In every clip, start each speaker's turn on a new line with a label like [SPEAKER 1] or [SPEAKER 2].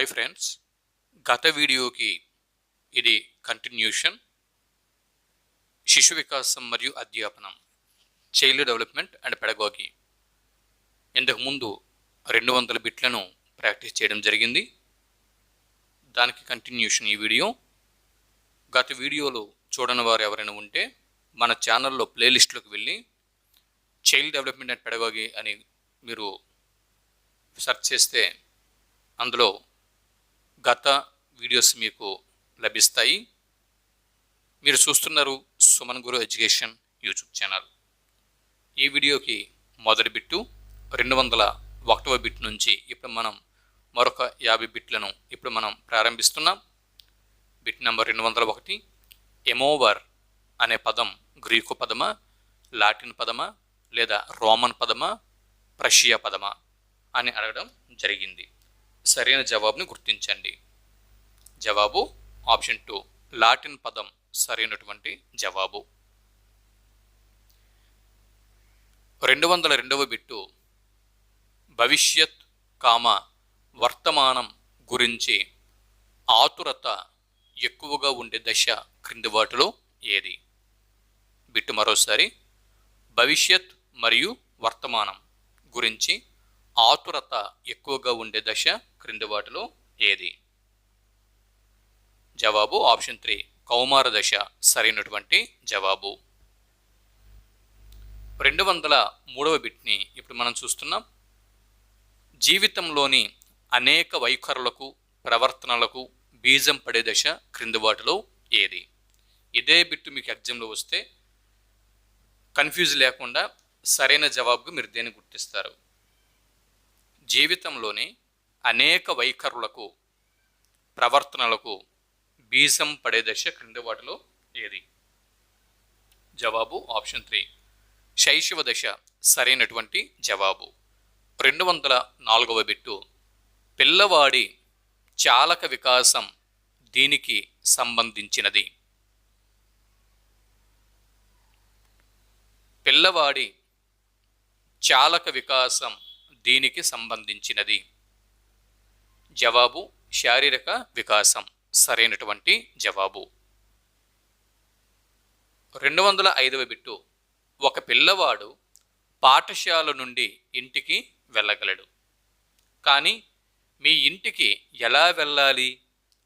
[SPEAKER 1] Hi friends గత వీడియోకి ఇది కంటిన్యూషన్ శిశు వికాసం మరియు అధ్యాపనం చైల్డ్ డెవలప్మెంట్ అండ్ పెడగాగి ఇంతకుముందు రెండు వందల బిట్లను ప్రాక్టీస్ చేయడం జరిగింది. దానికి కంటిన్యూషన్ ఈ వీడియో. గత వీడియోలు చూడని వారు ఎవరైనా ఉంటే మన ఛానల్లో ప్లేలిస్ట్లోకి వెళ్ళి చైల్డ్ డెవలప్మెంట్ అండ్ పెడగాగి అని మీరు సెర్చ్ చేస్తే అందులో గత వీడియోస్ మీకు లభిస్తాయి. మీరు చూస్తున్నారు Suman Guru education YouTube channel. ఈ వీడియోకి మొదటి బిట్టు రెండు వందల ఒకటవ బిట్ నుంచి ఇప్పుడు మనం మరొక యాభై బిట్లను ఇప్పుడు మనం ప్రారంభిస్తున్నాం. బిట్ నెంబర్ రెండు వందల ఒకటి ఎమోవర్ అనే పదం గ్రీకు పదమా లాటిన్ పదమా లేదా రోమన్ పదమా ప్రషియా పదమా అని అడగడం జరిగింది. సరైన జవాబుని గుర్తించండి. జవాబు ఆప్షన్ టూ లాటిన్ పదం సరైనటువంటి జవాబు. రెండు వందల రెండవ బిట్టు భవిష్యత్ కామ వర్తమానం గురించి ఆతురత ఎక్కువగా ఉండే దశ క్రింది వాటిలో ఏది? బిట్టు మరోసారి భవిష్యత్ మరియు వర్తమానం గురించి ఆతురత ఎక్కువగా ఉండే దశ క్రింది వాటిలో ఏది? జవాబు ఆప్షన్ త్రీ కౌమార దశ సరైనటువంటి జవాబు. రెండు వందల మూడవ బిట్ని ఇప్పుడు మనం చూస్తున్నాం. జీవితంలోని అనేక వైఖరులకు ప్రవర్తనలకు బీజం పడే దశ క్రింది వాటిలో ఏది? ఇదే బిట్టు మీకు ఎగ్జామ్లో వస్తే కన్ఫ్యూజ్ లేకుండా సరైన జవాబుగా మీరు దేన్ని గుర్తిస్తారు? జీవితంలోని అనేక వైఖరులకు ప్రవర్తనలకు బీజం పడే దశ క్రింది వాటిలో ఏది? జవాబు ఆప్షన్ త్రీ. శైశవ దశ సరైనటువంటి జవాబు. రెండు వందల నాలుగవ బిట్టు. పిల్లవాడి చాలక వికాసం దీనికి సంబంధించినది. పిల్లవాడి చాలక వికాసం దీనికి సంబంధించినది. జవాబు శారీరక వికాసం. సరైనటువంటి జవాబు. రెండు వందల ఐదవ బిట్టు. ఒక పిల్లవాడు పాఠశాల నుండి ఇంటికి వెళ్ళగలడు. కానీ మీ ఇంటికి ఎలా వెళ్ళాలి?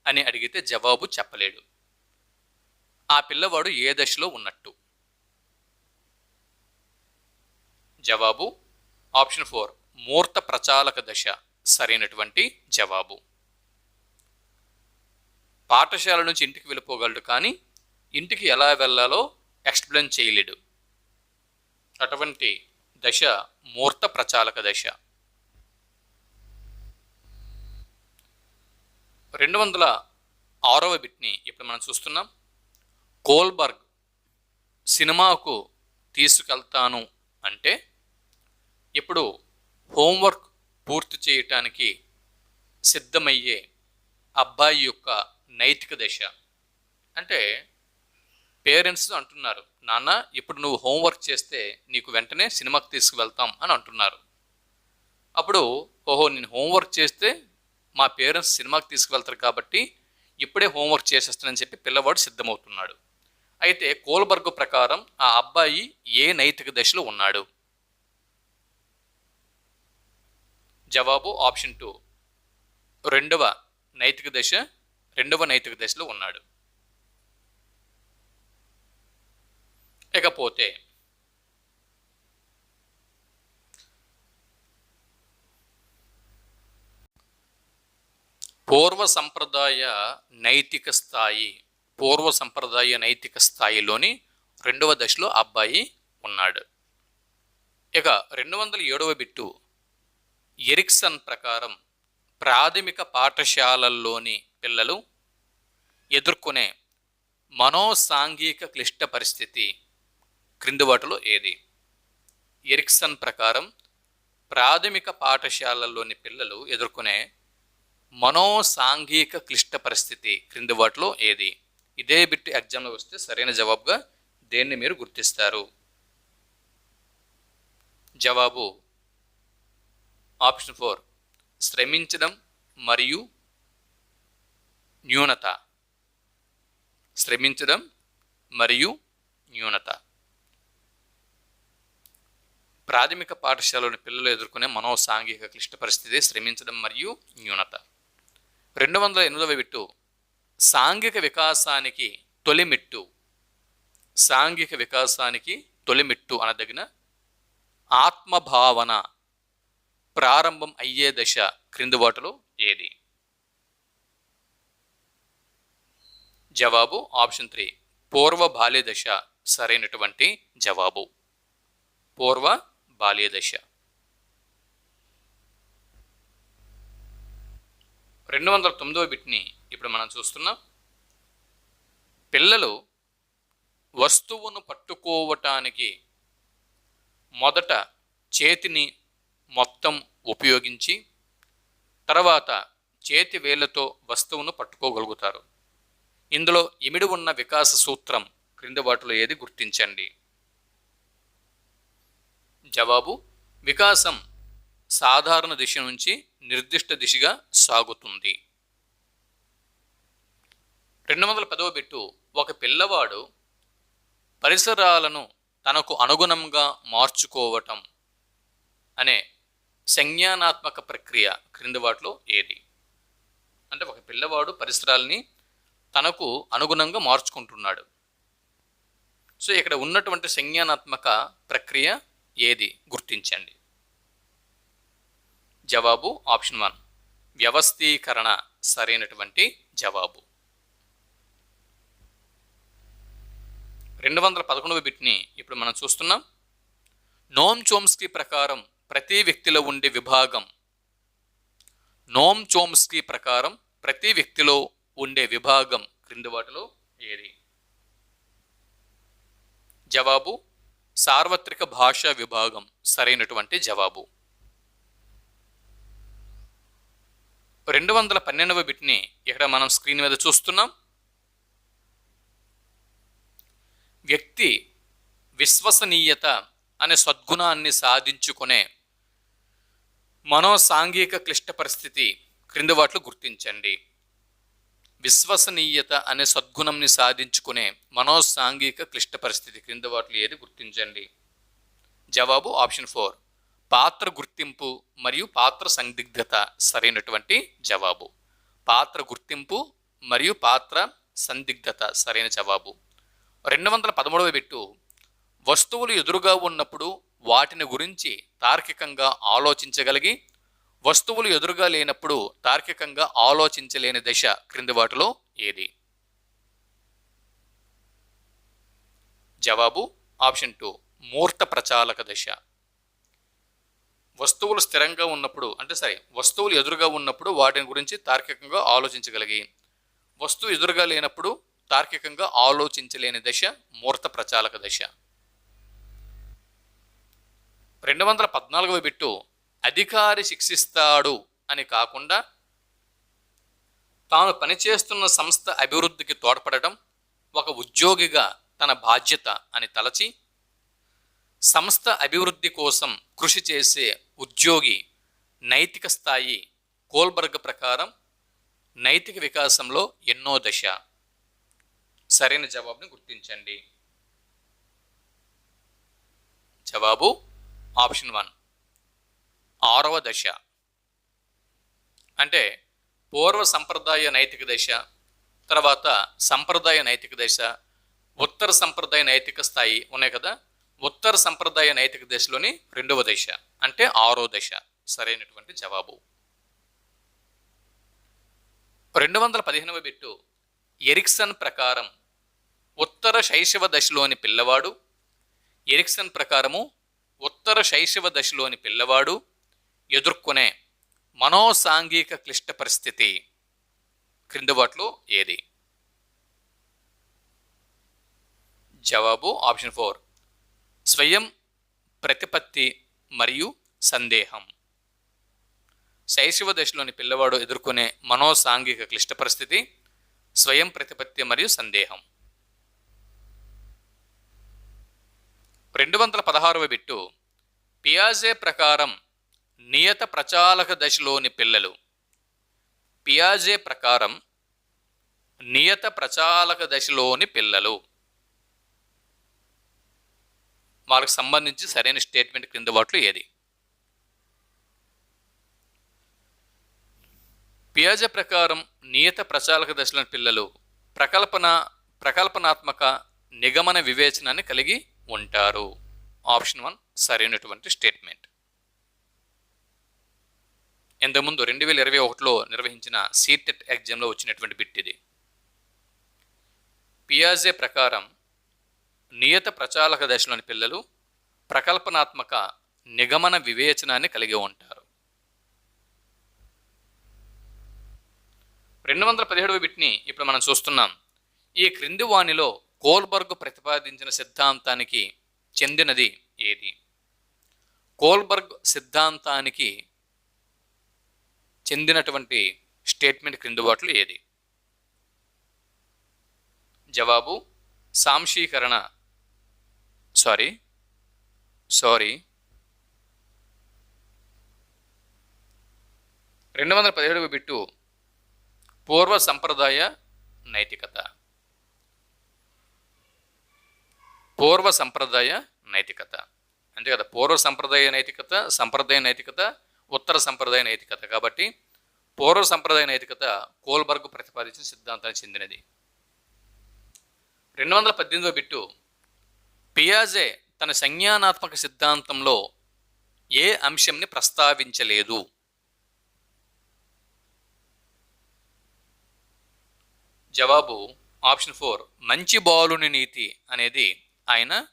[SPEAKER 1] అని అడిగితే జవాబు చెప్పలేడు. ఆ పిల్లవాడు ఏ దశలో ఉన్నట్టు? జవాబు ఆప్షన్ ఫోర్. మూర్త ప్రచాలక దశ సరైనటువంటి జవాబు. పాఠశాల నుంచి ఇంటికి వెళ్ళిపోగలడు కానీ ఇంటికి ఎలా వెళ్ళాలో ఎక్స్ప్లెయిన్ చేయలేడు. అటువంటి దశ మూర్త ప్రచాలక దశ. రెండు వందల ఆరవ బిట్ని ఇప్పుడు మనం చూస్తున్నాం. కోల్బర్గ్ సినిమాకు తీసుకెళ్తాను అంటే ఇప్పుడు హోంవర్క్ పూర్తి చేయటానికి సిద్ధమయ్యే అబ్బాయి యొక్క నైతిక దశ. అంటే పేరెంట్స్ అంటున్నారు నాన్న ఇప్పుడు నువ్వు హోంవర్క్ చేస్తే నీకు వెంటనే సినిమాకి తీసుకువెళ్తాం అని అంటున్నారు. అప్పుడు ఓహో నేను హోంవర్క్ చేస్తే మా పేరెంట్స్ సినిమాకి తీసుకువెళ్తారు కాబట్టి ఇప్పుడే హోంవర్క్ చేసేస్తానని చెప్పి పిల్లవాడు సిద్ధమవుతున్నాడు. అయితే కోల్బర్గ్ ప్రకారం ఆ అబ్బాయి ఏ నైతిక దశలో ఉన్నాడు? జవాబు ఆప్షన్ టూ. రెండవ నైతిక దశ రెండవ నైతిక దశలో ఉన్నాడు. ఇకపోతే పూర్వ సంప్రదాయ నైతిక స్థాయి పూర్వ సంప్రదాయ నైతిక స్థాయిలోని రెండవ దశలో అబ్బాయి ఉన్నాడు. ఇక రెండు వందల ఏడవ బిట్టు ఎరిక్సన్ ప్రకారం ప్రాథమిక పాఠశాలల్లోని పిల్లలు ఎదుర్కొనే మనోసాంఘిక క్లిష్ట పరిస్థితి క్రింది వాటిలో ఏది? ఎరిక్సన్ ప్రకారం ప్రాథమిక పాఠశాలల్లోని పిల్లలు ఎదుర్కొనే మనోసాంఘిక క్లిష్ట పరిస్థితి క్రింది వాటిలో ఏది? ఇదే బిట్ ఎగ్జామ్లో వస్తే సరైన జవాబుగా దేన్ని మీరు గుర్తిస్తారు? జవాబు ఆప్షన్ ఫోర్ శ్రమించడం మరియు న్యూనత. శ్రమించడం మరియు న్యూనత. ప్రాథమిక పాఠశాలలోని పిల్లలు ఎదుర్కొనే మనోసాంఘిక క్లిష్ట పరిస్థితి శ్రమించడం మరియు న్యూనత. రెండు వందల ఎనిమిదవ విట్టు సాంఘిక వికాసానికి తొలిమిట్టు. సాంఘిక వికాసానికి తొలిమిట్టు అనదగిన ఆత్మభావన ప్రారంభం అయ్యే దశ క్రింది వాటిలో ఏది? జవాబు ఆప్షన్ త్రీ. పూర్వ బాల్య దశ సరైనటువంటి జవాబు. పూర్వ బాల్య దశ. రెండు వందల తొమ్మిదవ బిట్ని ఇప్పుడు మనం చూస్తున్నాం. పిల్లలు వస్తువును పట్టుకోవటానికి మొదట చేతిని మొత్తం ఉపయోగించి తర్వాత చేతి వేళ్ళతో వస్తువును పట్టుకోగలుగుతారు. ఇందులో ఇమిడి ఉన్న వికాస సూత్రం క్రింది వాటిలో ఏది గుర్తించండి? జవాబు వికాసం సాధారణ దిశ నుంచి నిర్దిష్ట దిశగా సాగుతుంది. రెండు వందల పదవ బిట్టు ఒక పిల్లవాడు పరిసరాలను తనకు అనుగుణంగా మార్చుకోవటం అనే సంజ్ఞానాత్మక ప్రక్రియ క్రింది వాటిలో ఏది? అంటే ఒక పిల్లవాడు పరిసరాల్ని తనకు అనుగుణంగా మార్చుకుంటున్నాడు. సో ఇక్కడ ఉన్నటువంటి సంజ్ఞానాత్మక ప్రక్రియ ఏది? గుర్తించండి. జవాబు ఆప్షన్ వన్. వ్యవస్థీకరణ సరైనటువంటి జవాబు. రెండు వందల పదకొండవ బిట్ని ఇప్పుడు మనం చూస్తున్నాం. నోమ్ చోమ్స్కీ ప్రకారం ప్రతి వ్యక్తిలో ఉండే విభాగం. నోమ్ చోమ్స్కీ ప్రకారం ప్రతి వ్యక్తిలో ఉండే విభాగం క్రింది వాటిలో ఏది? జవాబు సార్వత్రిక భాషా విభాగం సరైనటువంటి జవాబు. రెండు వందల పన్నెండవ బిట్ని ఇక్కడ మనం స్క్రీన్ మీద చూస్తున్నాం. వ్యక్తి విశ్వసనీయత అనే సద్గుణాన్ని సాధించుకునే మనోసాంఘిక క్లిష్ట పరిస్థితి క్రింది వాటిలో గుర్తించండి. విశ్వసనీయత అనే సద్గుణంని సాధించుకునే మనోసాంఘిక క్లిష్ట పరిస్థితి క్రింద వాటిలో ఏది గుర్తించండి? జవాబు ఆప్షన్ ఫోర్. పాత్ర గుర్తింపు మరియు పాత్ర సందిగ్ధత సరైనటువంటి జవాబు. పాత్ర గుర్తింపు మరియు పాత్ర సందిగ్ధత సరైన జవాబు. రెండు వందల పదమూడవ పెట్టు వస్తువులు ఎదురుగా ఉన్నప్పుడు వాటిని గురించి తార్కికంగా ఆలోచించగలిగి వస్తువులు ఎదురుగా లేనప్పుడు తార్కికంగా ఆలోచించలేని దశ క్రింది వాటిలో ఏది? జవాబు ఆప్షన్ టూ మూర్త ప్రచాలక దశ. వస్తువులు స్థిరంగా ఉన్నప్పుడు అంటే సరే వస్తువులు ఎదురుగా ఉన్నప్పుడు వాటిని గురించి తార్కికంగా ఆలోచించగలిగి వస్తువు ఎదురుగా లేనప్పుడు తార్కికంగా ఆలోచించలేని దశ మూర్త ప్రచాలక దశ. రెండు వందల పద్నాలుగవ బిట్టు అధికారి శిక్షిస్తాడు అని కాకుండా తాను పనిచేస్తున్న సంస్థ అభివృద్ధికి తోడ్పడటం ఒక ఉద్యోగిగా తన బాధ్యత అని తలచి సంస్థ అభివృద్ధి కోసం కృషి చేసే ఉద్యోగి నైతిక స్థాయి కోల్బర్గ్ ప్రకారం నైతిక వికాసంలో ఎన్నో దశ. సరైన జవాబుని గుర్తించండి. జవాబు ఆప్షన్ వన్. ఆరవ దశ. అంటే పూర్వ సంప్రదాయ నైతిక దశ తర్వాత సంప్రదాయ నైతిక దశ ఉత్తర సంప్రదాయ నైతిక స్థాయి ఉన్నాయి కదా? ఉత్తర సంప్రదాయ నైతిక దశలోని రెండవ దశ. అంటే ఆరో దశ. సరైనటువంటి జవాబు. రెండు వందల పదిహేనవ బిట్టు ఎరిక్సన్ ప్రకారం ఉత్తర శైశవ దశలోని పిల్లవాడు ఎరిక్సన్ ప్రకారము ఉత్తర శైశవ దశలోని పిల్లవాడు ఎదుర్కొనే మనోసాంఘిక క్లిష్ట పరిస్థితి క్రింది వాటిలో ఏది? జవాబు ఆప్షన్ ఫోర్. స్వయం ప్రతిపత్తి మరియు సందేహం. శైశవ దశలోని పిల్లవాడు ఎదుర్కొనే మనోసాంఘిక క్లిష్ట పరిస్థితి స్వయం ప్రతిపత్తి మరియు సందేహం. రెండు వందల పదహారవ బిట్టు పియాజే ప్రకారం నియత ప్రచాలక దశలోని పిల్లలు. పియాజే ప్రకారం నియత ప్రచాలక దశలోని పిల్లలు. వాళ్ళకి సంబంధించి సరైన స్టేట్మెంట్ క్రింద వాటిలో ఏది? పియాజ ప్రకారం నియత ప్రచాలక దశలోని పిల్లలు ప్రకల్పన ప్రకల్పనాత్మక నిగమన వివేచనాన్ని కలిగి ఉంటారు. ఆప్షన్ వన్ సరైనటువంటి స్టేట్మెంట్ ఇంతకుముందు రెండు వేల ఇరవై ఒకటిలో నిర్వహించిన సీటెట్ ఎగ్జామ్లో వచ్చినటువంటి బిట్ ఇది. పియాజే ప్రకారం నియత ప్రచాలక దశలోని పిల్లలు ప్రకల్పనాత్మక నిగమన వివేచనాన్ని కలిగి ఉంటారు. రెండు వందల పదిహేడవ బిట్ని ఇప్పుడు మనం చూస్తున్నాం. ఈ క్రింది వాణిలో కోల్బర్గ్ ప్రతిపాదించిన సిద్ధాంతానికి చెందినది ఏది? కోల్బర్గ్ సిద్ధాంతానికి చెందినటువంటి స్టేట్మెంట్ క్రింది వాటిలో ఏది? జవాబు సాంశీకరణ. Sorry sorry. రెండు వందల పదిహేడవ బిట్టు పూర్వ సంప్రదాయ నైతికత. పూర్వ సంప్రదాయ నైతికత. అంతే కదా పూర్వ సంప్రదాయ నైతికత సంప్రదాయ నైతికత ఉత్తర సంప్రదాయ నైతికత. కాబట్టి పూర్వ సంప్రదాయ నైతికత కోల్బర్గ్ ప్రతిపాదించిన సిద్ధాంతానికి చెందినది. రెండు వందల పద్దెనిమిదో బిట్టు పియాజే తన సంజ్ఞానాత్మక సిద్ధాంతంలో ఏ అంశంని ప్రస్తావించలేదు? జవాబు ఆప్షన్ ఫోర్ మంచి బాలుని నీతి అనేది ఆయన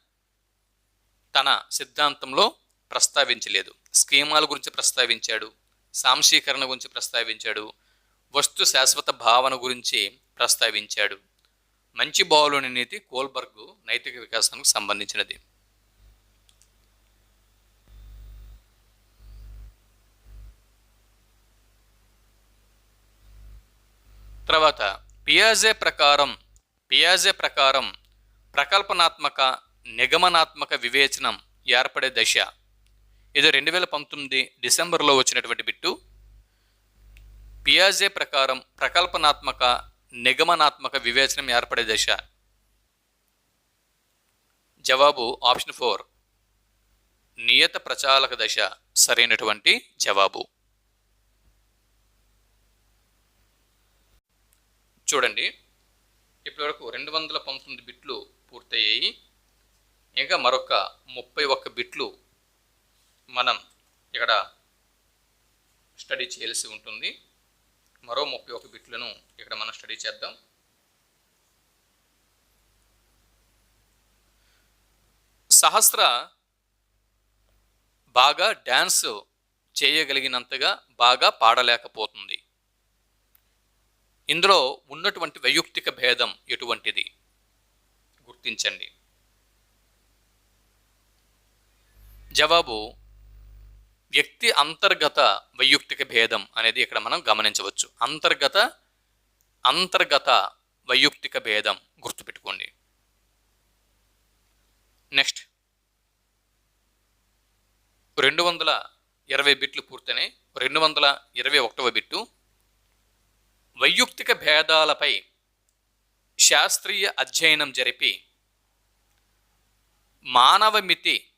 [SPEAKER 1] తన సిద్ధాంతంలో ప్రస్తావించలేదు. స్కీమాల గురించి ప్రస్తావించాడు సాంశీకరణ గురించి ప్రస్తావించాడు వస్తు శాశ్వత భావన గురించి ప్రస్తావించాడు. మంచి బావులోని నీతి కోల్బర్గ్ నైతిక వికాసానికి సంబంధించినది. తర్వాత పియాజే ప్రకారం పియాజే ప్రకారం ప్రకల్పనాత్మక నిగమనాత్మక వివేచనం ఏర్పడే దశ. ఇది రెండు వేల పంతొమ్మిది డిసెంబర్లో వచ్చినటువంటి బిట్టు. పియాజే ప్రకారం ప్రకల్పనాత్మక నిగమనాత్మక వివేచనం ఏర్పడే దశ. జవాబు ఆప్షన్ ఫోర్. నియత ప్రచాలక దశ సరైనటువంటి జవాబు. చూడండి. ఇప్పటివరకు రెండు వందల పంతొమ్మిది బిట్లు పూర్తయ్యాయి. ఇంకా మరొక ముప్పై ఒక్క బిట్లు మనం ఇక్కడ స్టడీ చేయాల్సి ఉంటుంది. మరో ముప్పై ఒక బిట్లను ఇక్కడ మనం స్టడీ చేద్దాం. సహస్ర బాగా డ్యాన్స్ చేయగలిగినంతగా బాగా పాడలేకపోతుంది. ఇందులో ఉన్నటువంటి వైయుక్తిక భేదం ఎటువంటిది? గుర్తించండి. జవాబు వ్యక్తి అంతర్గత వైయుక్తిక భేదం అనేది ఇక్కడ మనం గమనించవచ్చు. అంతర్గత అంతర్గత వైయుక్తిక భేదం గుర్తుపెట్టుకోండి. నెక్స్ట్ రెండు వందల ఇరవై బిట్లు పూర్తయినాయి. రెండు వందల ఇరవై ఒకటవ బిట్టు వైయుక్తిక భేదాలపై శాస్త్రీయ అధ్యయనం జరిపి మానవమితి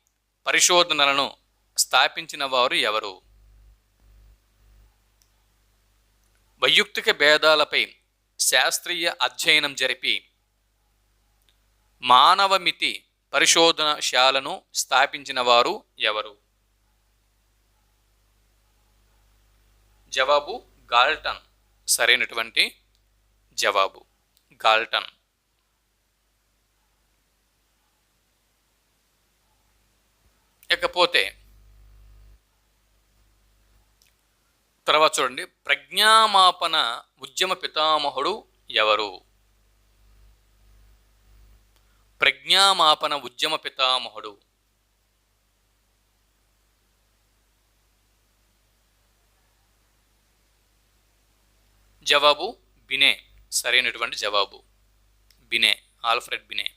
[SPEAKER 1] పరిశోధనలను స్థాపించిన వారు ఎవరు? వైయుక్తిక భేదాలపై శాస్త్రీయ అధ్యయనం జరిపి మానవమితి పరిశోధనశాలను స్థాపించిన వారు ఎవరు? జవాబు గాల్టన్. సరైనటువంటి జవాబు. గాల్టన్. ఇకపోతే తర్వాత చూడండి ప్రజ్ఞామాపన ఉద్యమ పితామహుడు ఎవరు? ప్రజ్ఞామాపన ఉద్యమ పితామహుడు. జవాబు బినే సరైనటువంటి జవాబు. Binet Alfred Binet.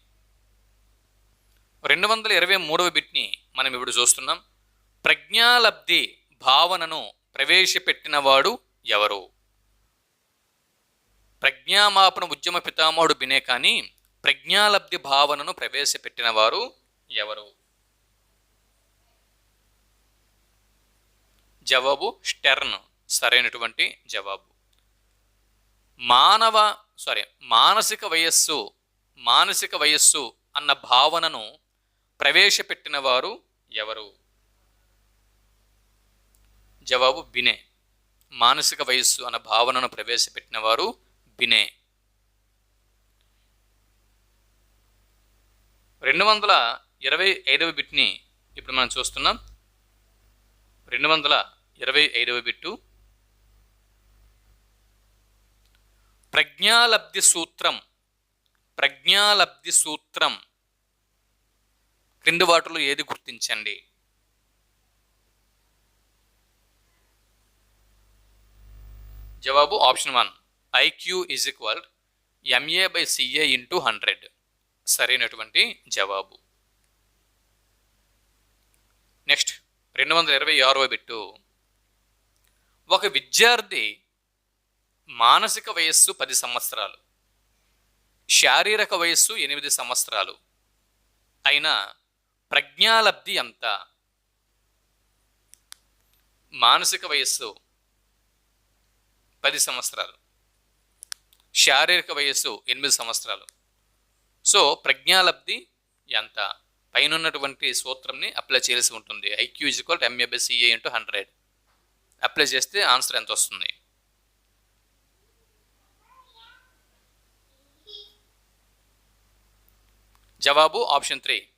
[SPEAKER 1] రెండు వందల ఇరవై మూడవ బిట్ని మనం ఇప్పుడు చూస్తున్నాం. ప్రజ్ఞాలబ్ధి భావనను ప్రవేశపెట్టినవాడు ఎవరు? ప్రజ్ఞామాపన ఉద్యమ పితామహుడు బినే కానీ ప్రజ్ఞాలబ్ధి భావనను ప్రవేశపెట్టినవారు ఎవరు? జవాబు స్టెర్న్. సరైనటువంటి జవాబు. మానవ సారీ మానసిక వయస్సు మానసిక వయస్సు అన్న భావనను ప్రవేశపెట్టిన వారు ఎవరు? జవాబు బినే. మానసిక వయస్సు అన్న భావనను ప్రవేశపెట్టిన వారు బినే. రెండు వందల ఇరవై ఐదవ బిట్ని ఇప్పుడు మనం చూస్తున్నాం. రెండు వందల ఇరవై ఐదవ బిట్టు ప్రజ్ఞాలబ్ధి సూత్రం. ప్రజ్ఞాలబ్ధి సూత్రం. క్రింది వాటిలో ఏది గుర్తించండి? జవాబు option one. IQ is equal MA by CA into hundred. సరైనటువంటి జవాబు. నెక్స్ట్ రెండు వందల ఇరవై ఆరో బిట్టు. ఒక విద్యార్థి మానసిక వయస్సు పది సంవత్సరాలు. శారీరక వయస్సు ఎనిమిది సంవత్సరాలు. అయినా ప్రజ్ఞాలబ్ధి ఎంత? మానసిక వయస్సు పది సంవత్సరాలు. శారీరక వయస్సు ఎనిమిది సంవత్సరాలు. సో ప్రజ్ఞాలబ్ధి ఎంత? పైన ఉన్నటువంటి సూత్రంని అప్లై చేయాల్సి ఉంటుంది. IQ is equal MA by CA into hundred apply చేస్తే ఆన్సర్ ఎంత వస్తుంది? జవాబు ఆప్షన్ త్రీ.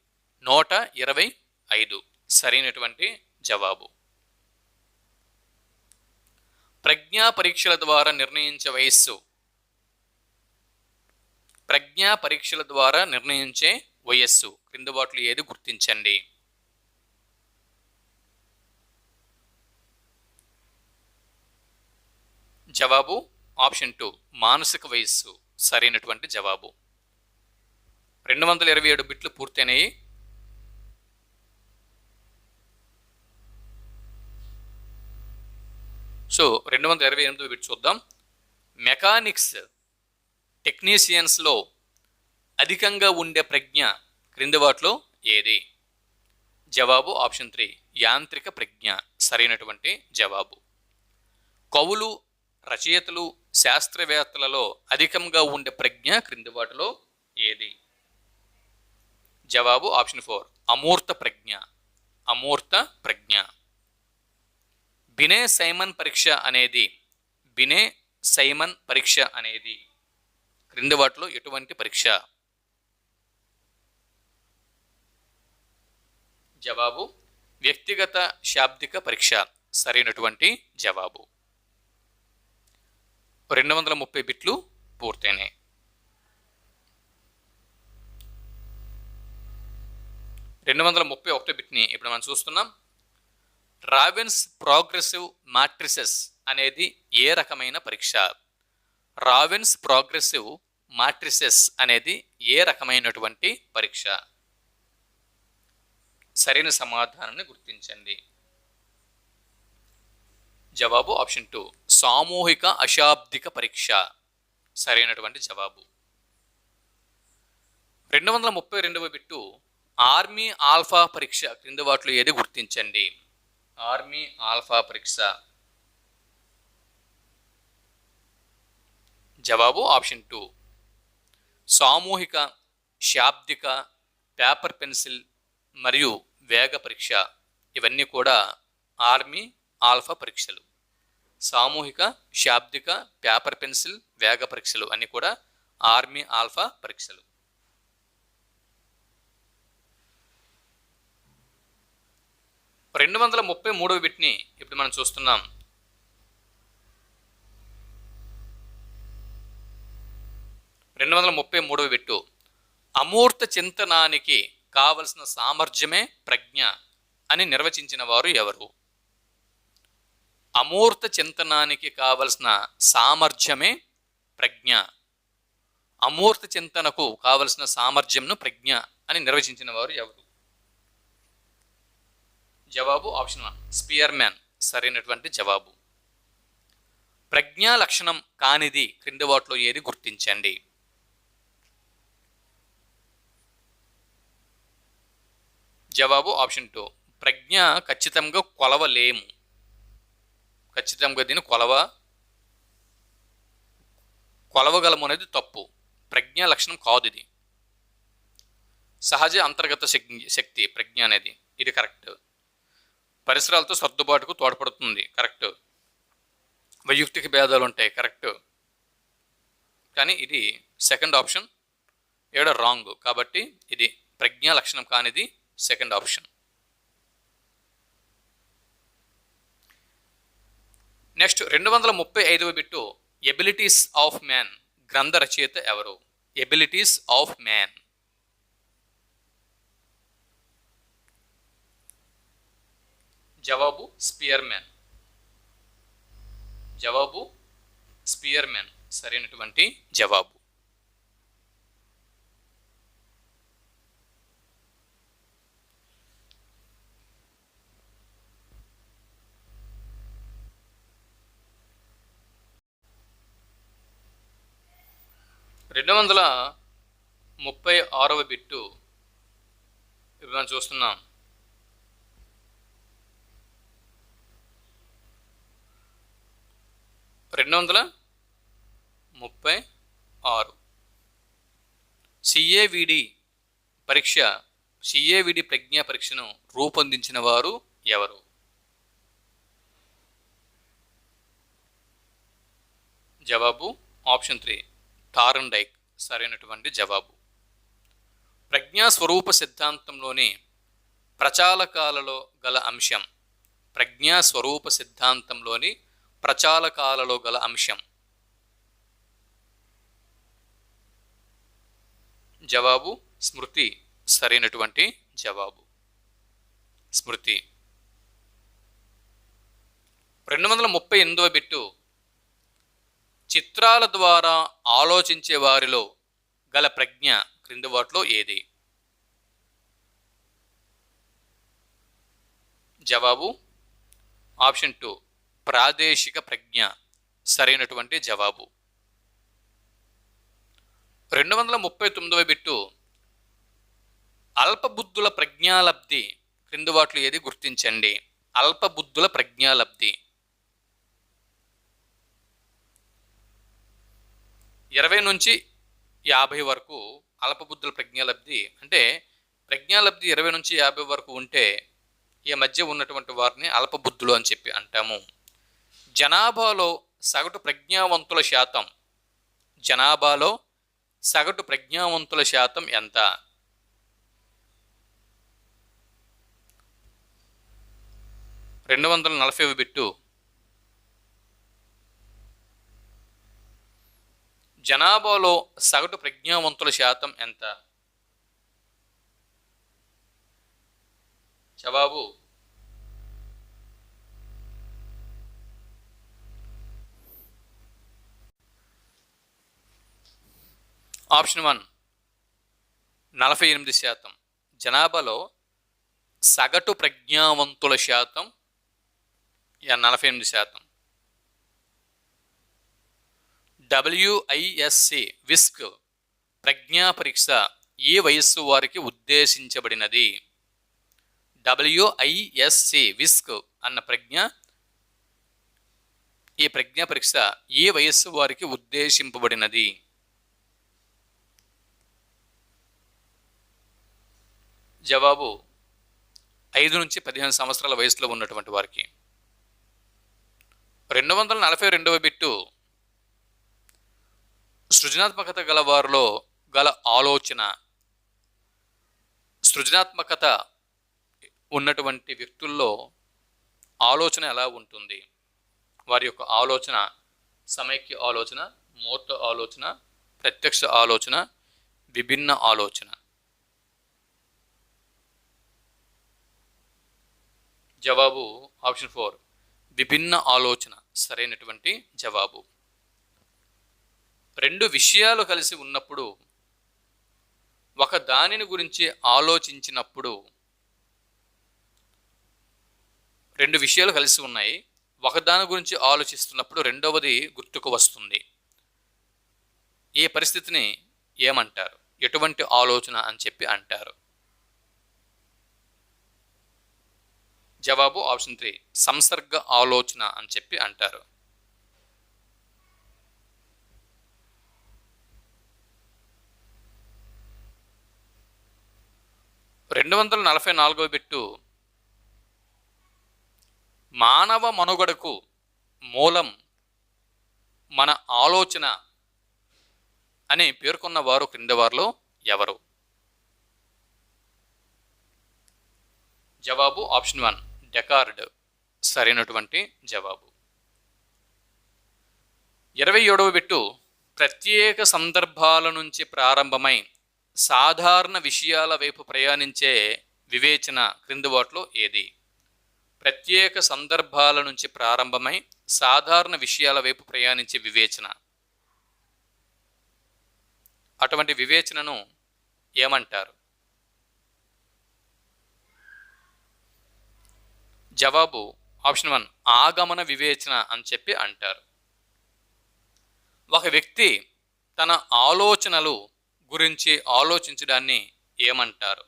[SPEAKER 1] నూట ఇరవై ఐదు. సరైనటువంటి జవాబు. ప్రజ్ఞా పరీక్షల ద్వారా నిర్ణయించే వయస్సు. ప్రజ్ఞా పరీక్షల ద్వారా నిర్ణయించే వయస్సు. క్రింద వాటిలో ఏది గుర్తించండి? జవాబు ఆప్షన్ టూ. మానసిక వయస్సు. సరైనటువంటి జవాబు. రెండు వందల ఇరవై ఏడు బిట్లు పూర్తయినాయి. సో రెండు వందల ఇరవై ఎనిమిది బిట్ చూద్దాం. మెకానిక్స్ టెక్నీషియన్స్లో అధికంగా ఉండే ప్రజ్ఞ క్రింది వాటిలో ఏది? జవాబు ఆప్షన్ త్రీ యాంత్రిక ప్రజ్ఞ. సరైనటువంటి జవాబు. కవులు రచయితలు శాస్త్రవేత్తలలో అధికంగా ఉండే ప్రజ్ఞ క్రింది వాటిలో ఏది? జవాబు ఆప్షన్ ఫోర్. అమూర్త ప్రజ్ఞ. అమూర్త ప్రజ్ఞ. బినే సైమన్ పరీక్ష అనేది బినే సైమన్ పరీక్ష అనేది క్రింది వాటిలో ఎటువంటి పరీక్ష? జవాబు వ్యక్తిగత శాబ్దిక పరీక్ష. సరైనటువంటి జవాబు. రెండు వందల ముప్పై బిట్లు పూర్తయినాయి. రెండు వందల ముప్పై ఒకటో బిట్ని ఇప్పుడు మనం చూస్తున్నాం. రావెన్స్ ప్రోగ్రెసివ్ మాట్రిసెస్ అనేది ఏ రకమైన పరీక్ష? రావెన్స్ ప్రోగ్రెసివ్ మాట్రిసెస్ అనేది ఏ రకమైనటువంటి పరీక్ష? సరైన సమాధానాన్ని గుర్తించండి. జవాబు ఆప్షన్ టూ. సామూహిక అశాబ్దిక పరీక్ష. సరైనటువంటి జవాబు. రెండు వందల ముప్పై రెండవ బిట్టు ఆర్మీ ఆల్ఫా పరీక్ష క్రింద వాటిలో ఏది గుర్తించండి? ఆర్మీ ఆల్ఫా పరీక్ష. జవాబు ఆప్షన్ టూ. సామూహిక శాబ్దిక పేపర్ పెన్సిల్ మరియు వేగ పరీక్ష. ఇవన్నీ కూడా ఆర్మీ ఆల్ఫా పరీక్షలు. సామూహిక శాబ్దిక పేపర్ పెన్సిల్ వేగ పరీక్షలు అన్నీ కూడా ఆర్మీ ఆల్ఫా పరీక్షలు. రెండు వందల ముప్పై మూడవ బిట్ని ఇప్పుడు మనం చూస్తున్నాం. రెండు వందల ముప్పై మూడవ బిట్టు అమూర్త చింతనానికి కావలసిన సామర్థ్యమే ప్రజ్ఞ అని నిర్వచించిన వారు ఎవరు? అమూర్త చింతనానికి కావలసిన సామర్థ్యమే ప్రజ్ఞ. అమూర్త చింతనకు కావలసిన సామర్థ్యంను ప్రజ్ఞ అని నిర్వచించిన వారు ఎవరు? జవాబు ఆప్షన్ వన్. స్పియర్ మ్యాన్ సరైనటువంటి జవాబు. ప్రజ్ఞా లక్షణం కానిది క్రింది వాటిలో ఏది గుర్తించండి? జవాబు ఆప్షన్ టూ. ప్రజ్ఞ ఖచ్చితంగా కొలవలేము. ఖచ్చితంగా దీన్ని కొలవ కొలవగలము అనేది తప్పు. ప్రజ్ఞా లక్షణం కాదు ఇది సహజ అంతర్గత శక్తి ప్రజ్ఞ అనేది. ఇది కరెక్ట్. పరిసరాలతో సర్దుబాటుకు తోడ్పడుతుంది. కరెక్ట్. వైయక్తిక భేదాలు ఉంటాయి. కరెక్ట్. కానీ ఇది సెకండ్ ఆప్షన్. ఏడో రాంగ్. కాబట్టి ఇది ప్రజ్ఞా లక్షణం కానిది సెకండ్ ఆప్షన్. నెక్స్ట్ రెండు వందల ముప్పై ఐదవ బిట్టు ఎబిలిటీస్ ఆఫ్ మ్యాన్ గ్రంథ రచయిత ఎవరు? ఎబిలిటీస్ ఆఫ్ మ్యాన్ జవాబు స్పియర్ జవాబు స్పియర్ సరైనటువంటి జవాబు. రెండు వందల ముప్పై ఆరవ బిట్టు ఇప్పుడు మనం చూస్తున్నాం. రెండు వందల ముప్పై ఆరు. సిఏవిడి పరీక్ష సిఏవిడి ప్రజ్ఞా పరీక్షను రూపొందించిన వారు ఎవరు? జవాబు ఆప్షన్ త్రీ టారన్ డైక్ సరైనటువంటి జవాబు. ప్రజ్ఞాస్వరూప సిద్ధాంతంలోని ప్రచాలకాలలో గల అంశం ప్రజ్ఞా స్వరూప సిద్ధాంతంలోని ప్రచాలకాలలో గల అంశం. జవాబు స్మృతి సరైనటువంటి జవాబు. స్మృతి. రెండు వందల ముప్పై ఎనిమిదవ బిట్టు చిత్రాల ద్వారా ఆలోచించే వారిలో గల ప్రజ్ఞ క్రింది వాటిలో ఏది? జవాబు ఆప్షన్ టూ. ప్రాదేశిక ప్రజ్ఞ సరైనటువంటి జవాబు. రెండు వందల ముప్పై తొమ్మిదవ బిట్టు అల్పబుద్ధుల ప్రజ్ఞాలబ్ధి క్రింది వాటిలో ఏది గుర్తించండి? అల్పబుద్ధుల ప్రజ్ఞాలబ్ధి. ఇరవై నుంచి యాభై వరకు అల్పబుద్ధుల ప్రజ్ఞాలబ్ధి అంటే ప్రజ్ఞాలబ్ధి ఇరవై నుంచి యాభై వరకు ఉంటే ఈ మధ్య ఉన్నటువంటి వారిని అల్పబుద్ధులు అని చెప్పి అంటాము. జనాభాలో సగటు ప్రజ్ఞావంతుల శాతం జనాభాలో సగటు ప్రజ్ఞావంతుల శాతం ఎంత? రెండు వందల నలభై బిట్టు. జనాభాలో సగటు ప్రజ్ఞావంతుల శాతం ఎంత? జవాబు ఆప్షన్ వన్ నలభై ఎనిమిది శాతం. జనాభాలో సగటు ప్రజ్ఞావంతుల శాతం నలభై ఎనిమిది శాతం. డబ్ల్యూఐఎస్సి విస్క్ ప్రజ్ఞా పరీక్ష ఏ వయస్సు వారికి ఉద్దేశించబడినది? డబ్ల్యూఐఎస్సి విస్క్ అన్న ప్రజ్ఞ ఈ ప్రజ్ఞా పరీక్ష ఏ వయస్సు వారికి ఉద్దేశింపబడినది? జవాబు ఐదు నుంచి పదిహేను సంవత్సరాల వయసులో ఉన్నటువంటి వారికి. రెండు వందల నలభై రెండవ బిట్టు సృజనాత్మకత గల వారిలో గల ఆలోచన సృజనాత్మకత ఉన్నటువంటి వ్యక్తుల్లో ఆలోచన ఎలా ఉంటుంది? వారి యొక్క ఆలోచన సమైక్య ఆలోచన మూర్త ఆలోచన ప్రత్యక్ష ఆలోచన విభిన్న ఆలోచన. జవాబు ఆప్షన్ ఫోర్. విభిన్న ఆలోచన సరైనటువంటి జవాబు. రెండు విషయాలు కలిసి ఉన్నప్పుడు ఒక దానిని గురించి ఆలోచించినప్పుడు రెండు విషయాలు కలిసి ఉన్నాయి. ఒకదాని గురించి ఆలోచిస్తున్నప్పుడు రెండవది గుర్తుకు వస్తుంది. ఈ పరిస్థితిని ఏమంటారు? ఎటువంటి ఆలోచన అని చెప్పి అంటారు. జవాబు ఆప్షన్ త్రీ సంసర్గ ఆలోచన అని చెప్పి అంటారు. రెండు వందల నలభై నాలుగవ బిట్టు మానవ మనుగడకు మూలం మన ఆలోచన అని పేర్కొన్న వారు క్రింద వారిలో ఎవరు? జవాబు ఆప్షన్ వన్. డెకార్డ్ సరైనటువంటి జవాబు. ఇరవై ఏడవ బిట్టు ప్రత్యేక సందర్భాల నుంచి ప్రారంభమై సాధారణ విషయాల వైపు ప్రయాణించే వివేచన క్రింది వాటిలో ఏది? ప్రత్యేక సందర్భాల నుంచి ప్రారంభమై సాధారణ విషయాల వైపు ప్రయాణించే వివేచన. అటువంటి వివేచనను ఏమంటారు? జవాబు ఆప్షన్ వన్ ఆగమన వివేచన అని చెప్పి అంటారు. ఒక వ్యక్తి తన ఆలోచనలు గురించి ఆలోచించడాన్ని ఏమంటారు?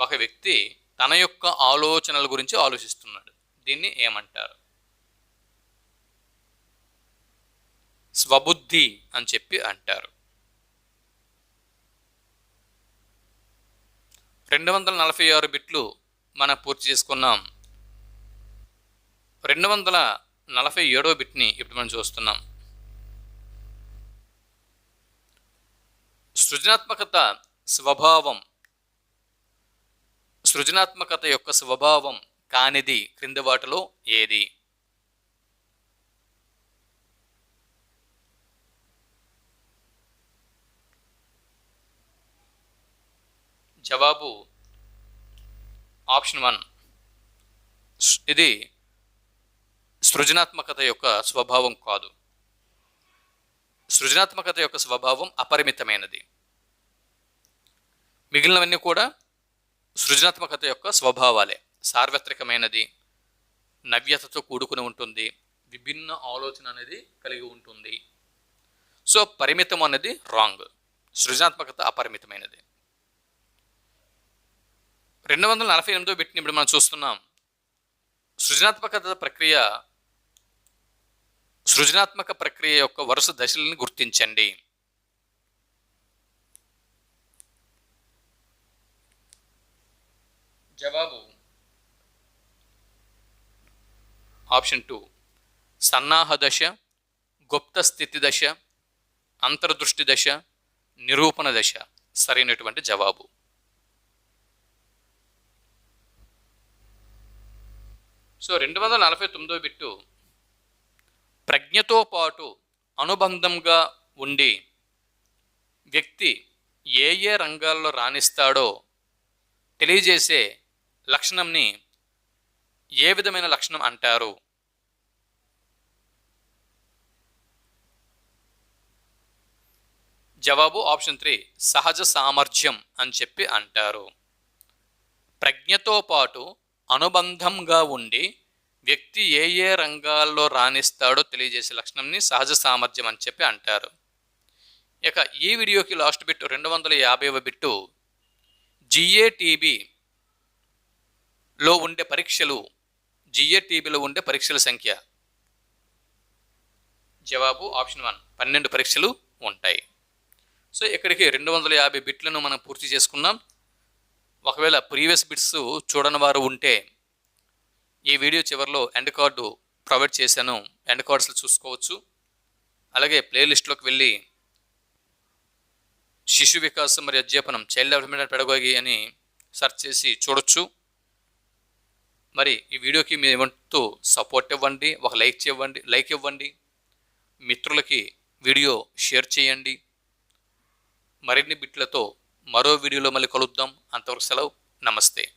[SPEAKER 1] ఒక వ్యక్తి తన యొక్క ఆలోచనల గురించి ఆలోచిస్తున్నాడు దీన్ని ఏమంటారు? స్వబుద్ధి అని చెప్పి అంటారు. రెండు వందల నలభై ఆరు బిట్లు మనం పూర్తి చేసుకున్నాం. రెండు వందల నలభై ఏడో బిట్ని ఇప్పుడు మనం చూస్తున్నాం. సృజనాత్మకత స్వభావం. సృజనాత్మకత యొక్క స్వభావం కానిది క్రింది వాటిలో ఏది? జవాబు ఆప్షన్ వన్. ఇది సృజనాత్మకత యొక్క స్వభావం కాదు. సృజనాత్మకత యొక్క స్వభావం అపరిమితమైనది. మిగిలినవన్నీ కూడా సృజనాత్మకత యొక్క స్వభావాలే. సార్వత్రికమైనది నవ్యతతో కూడుకుని ఉంటుంది విభిన్న ఆలోచన అనేది కలిగి ఉంటుంది. సో పరిమితం అనేది రాంగ్ సృజనాత్మకత అపరిమితమైనది. రెండు వందల నలభై ఎనిమిదో బిట్ని ఇప్పుడు మనం చూస్తున్నాం. సృజనాత్మకత ప్రక్రియ సృజనాత్మక ప్రక్రియ యొక్క వరుస దశలను గుర్తించండి. జవాబు. Option two. సన్నాహ దశ గుప్త స్థితి దశ అంతర్దృష్టి దశ నిరూపణ దశ సరైనటువంటి జవాబు. సో రెండు వందల నలభై తొమ్మిదో బిట్టు ప్రజ్ఞతో పాటు అనుబంధంగా ఉండి వ్యక్తి ఏ ఏ రంగాల్లో రాణిస్తాడో తెలియజేసే లక్షణంని ఏ విధమైన లక్షణం అంటారు? జవాబు ఆప్షన్ త్రీ సహజ సామర్థ్యం అని చెప్పి అంటారు. ప్రజ్ఞతో పాటు అనుబంధంగా ఉండి వ్యక్తి ఏ ఏ రంగాల్లో రాణిస్తాడో తెలియజేసే లక్షణంని సహజ సామర్థ్యం అని చెప్పి అంటారు. ఇక ఈ వీడియోకి లాస్ట్ బిట్ రెండు వందల యాభైవ బిట్టు జిఏటీబీలో ఉండే పరీక్షలు జిఏటీబీలో ఉండే పరీక్షల సంఖ్య. జవాబు ఆప్షన్ వన్ పన్నెండు పరీక్షలు ఉంటాయి. సో ఇక్కడికి రెండు వందల యాభై బిట్లను మనం పూర్తి చేసుకున్నాం. ఒకవేళ ప్రీవియస్ బిట్స్ చూడని వారు ఉంటే ఈ వీడియో చివరిలో ఎండ్ కార్డు ప్రొవైడ్ చేశాను. ఎండ్ కార్డ్స్లో చూసుకోవచ్చు. అలాగే ప్లేలిస్ట్లోకి వెళ్ళి శిశు వికాసం మరియు అధ్యాపనం చైల్డ్ డెవలప్మెంట్ అండ్ పెడగోగి అని సెర్చ్ చేసి చూడొచ్చు. మరి ఈ వీడియోకి మీ ఏమంటూ సపోర్ట్ ఇవ్వండి ఒక లైక్ చేయండి లైక్ ఇవ్వండి. మిత్రులకి వీడియో షేర్ చేయండి. మరిన్ని బిట్లతో మరో వీడియోలో మళ్ళీ కలుద్దాం. అంతవరకు సెలవు. నమస్తే.